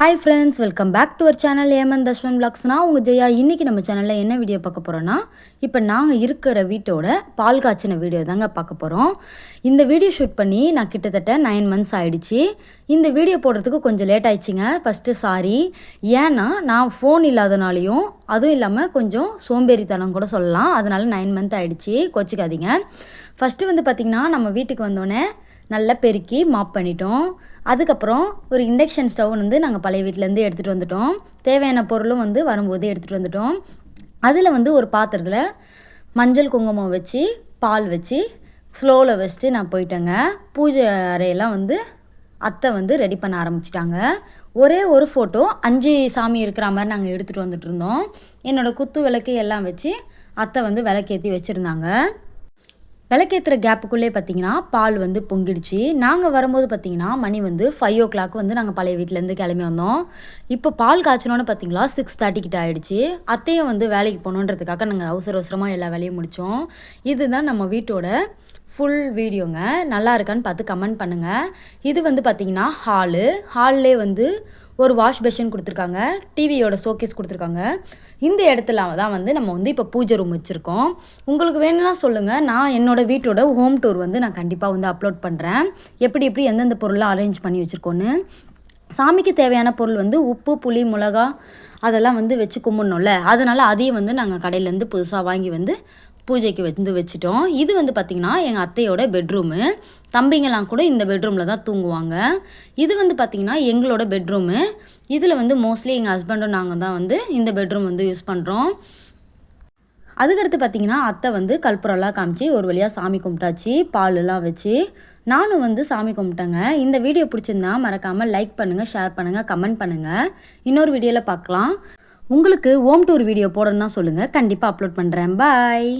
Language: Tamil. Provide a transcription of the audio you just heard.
Hi friends welcome back to our channel Yemen தஷ்வன் பிளாக்ஸ்னா உங்கள் ஜெயா. இன்றைக்கி நம்ம சேனலில் என்ன வீடியோ பார்க்க போகிறோன்னா இப்போ நாங்கள் இருக்கிற வீட்டோட பால் காய்ச்சின வீடியோ தாங்க பார்க்க போகிறோம் இந்த வீடியோ ஷூட் பண்ணி நான் கிட்டத்தட்ட நைன் மந்த்ஸ் ஆகிடுச்சு இந்த வீடியோ போடுறதுக்கு கொஞ்சம் லேட் ஆயிடுச்சுங்க. ஃபஸ்ட்டு சாரி ஏன்னா நான் ஃபோன் இல்லாதனாலையும் அதுவும் இல்லாமல் கொஞ்சம் சோம்பேறித்தனம் கூட சொல்லலாம். அதனால் நைன் மந்த் ஆகிடுச்சு கொச்சிக்காதீங்க. ஃபஸ்ட்டு வந்து பார்த்திங்கன்னா நம்ம வீட்டுக்கு வந்தோடனே நல்லா பெருக்கி மாப் பண்ணிட்டோம். அதுக்கப்புறம் ஒரு இண்டக்ஷன் ஸ்டவ் வந்து நாங்கள் பழைய வீட்டிலேருந்து எடுத்துகிட்டு வந்துட்டோம். தேவையான பொருளும் வந்து வரும்போது எடுத்துகிட்டு வந்துட்டோம். அதில் வந்து ஒரு பாத்திரத்தில் மஞ்சள் குங்குமம் வச்சு பால் வச்சு ஸ்லோவில் வச்சுட்டு நான் போயிட்டேங்க. பூஜை அறையெல்லாம் வந்து அத்தை வந்து ரெடி பண்ண ஆரம்பிச்சிட்டாங்க. ஒரே ஒரு ஃபோட்டோ அஞ்சு சாமி இருக்கிற மாதிரி நாங்கள் எடுத்துகிட்டு வந்துட்டு இருந்தோம். என்னோடய குத்து விளக்கு எல்லாம் வச்சு அத்தை வந்து விளக்கேற்றி வச்சுருந்தாங்க. விளக்கேற்றுற கேப்புக்குள்ளே பார்த்தீங்கன்னா பால் வந்து பொங்கிடுச்சு. நாங்கள் வரும்போது பார்த்தீங்கன்னா மணி வந்து ஃபைவ் ஓ கிளாக் வந்து நாங்கள் பழைய வீட்டிலேருந்து கிளம்பி வந்தோம். இப்போ பால் காய்ச்சணும்னு பார்த்தீங்களா சிக்ஸ் தேர்ட்டி கிட்ட ஆகிடுச்சு அத்தையும் வந்து வேலைக்கு போகணுன்றதுக்காக நாங்கள் அவசர அவசரமாக எல்லா வேலையும் முடித்தோம் இதுதான் நம்ம வீட்டோட ஃபுல் வீடியோங்க நல்லா இருக்கான்னு பார்த்து கமெண்ட் பண்ணுங்கள் இது வந்து பார்த்திங்கன்னா ஹாலு ஹால்லே வந்து ஒரு வாஷ் பேஷன் கொடுத்துருக்காங்க டிவியோட ஷோகேஸ் கொடுத்துருக்காங்க. இந்த இடத்துல தான் வந்து நம்ம வந்து இப்போ பூஜை ரூம் வச்சுருக்கோம். உங்களுக்கு வேணும்னா சொல்லுங்கள் நான் என்னோடய வீட்டோட ஹோம் டூர் வந்து நான் கண்டிப்பாக வந்து அப்லோட் பண்ணுறேன் எப்படி எப்படி எந்தெந்த பொருளாக அரேஞ்ச் பண்ணி வச்சுருக்கோன்னு சாமிக்கு தேவையான பொருள் வந்து உப்பு புளி மிளகா அதெல்லாம் வந்து வச்சு கும்பிடணும்ல. அதனால் அதையும் வந்து நாங்கள் கடையிலேருந்து புதுசாக வாங்கி வந்து பூஜைக்கு வந்து வச்சுட்டோம். இது வந்து பார்த்திங்கன்னா எங்கள் அத்தையோட பெட்ரூமு தம்பிங்கெல்லாம் கூட இந்த பெட்ரூமில் தான் தூங்குவாங்க. இது வந்து பார்த்திங்கன்னா எங்களோட பெட்ரூமு இதில் வந்து மோஸ்ட்லி எங்கள் ஹஸ்பண்டும் நாங்கள் தான் வந்து இந்த பெட்ரூம் வந்து யூஸ் பண்ணுறோம் அதுக்கடுத்து பார்த்திங்கன்னா அத்தை வந்து கற்பூரெல்லாம் காமிச்சு ஒரு வழியாக சாமி கும்பிட்டாச்சு பாலெல்லாம் வச்சு. நானும் வந்து சாமி கும்பிட்டேங்க. இந்த வீடியோ பிடிச்சிருந்தா மறக்காமல் லைக் பண்ணுங்கள் ஷேர் பண்ணுங்கள் கமெண்ட் பண்ணுங்கள் இன்னொரு வீடியோவில் பார்க்கலாம் உங்களுக்கு ஹோம் டூர் வீடியோ போடணும்னா சொல்லுங்கள் கண்டிப்பாக அப்லோட் பண்ணுறேன் பாய்